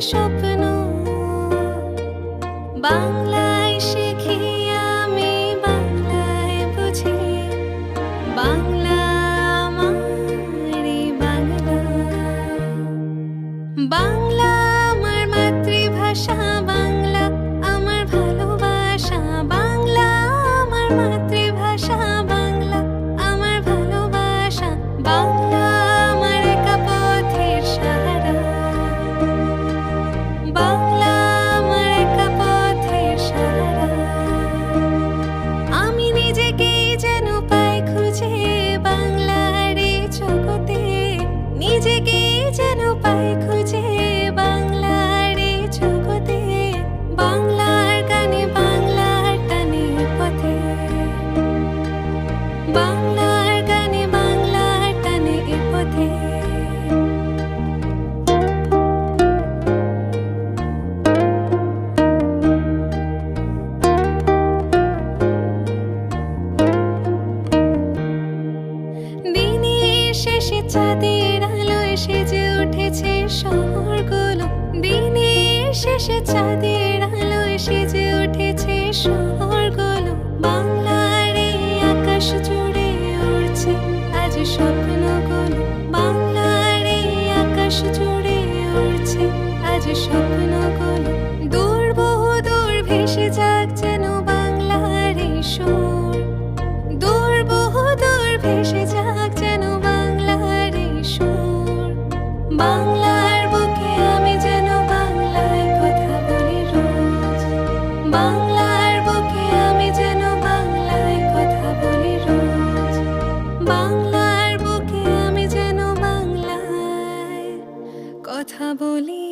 স্বপ্ন। বাংলায় শিখি আমি, বাংলায় বুঝি। বাংলা আমারি বাংলা। বাংলা আমার মাতৃভাষা, বাংলা আমার ভালোবাসা, বাংলা আমার মাতৃ เจะเอาไปคุยจี শেষে চাঁদের আলোয় সেজে উঠেছে শহরগুলো। উঠেছে শহরগুলো। বাংলার এই আকাশ জুড়ে উড়ছে আজ স্বপ্নগুলো। বাংলার এই আকাশ জুড়ে উড়ছে আজ স্বপ্নগুলো। বাংলার আমি যেন বাংলায় কথা বলি রোজ। বাংলার বুকে আমি যেন বাংলায় কথা বলি রোজ। বাংলার বুকে আমি যেন বাংলায় কথা বলি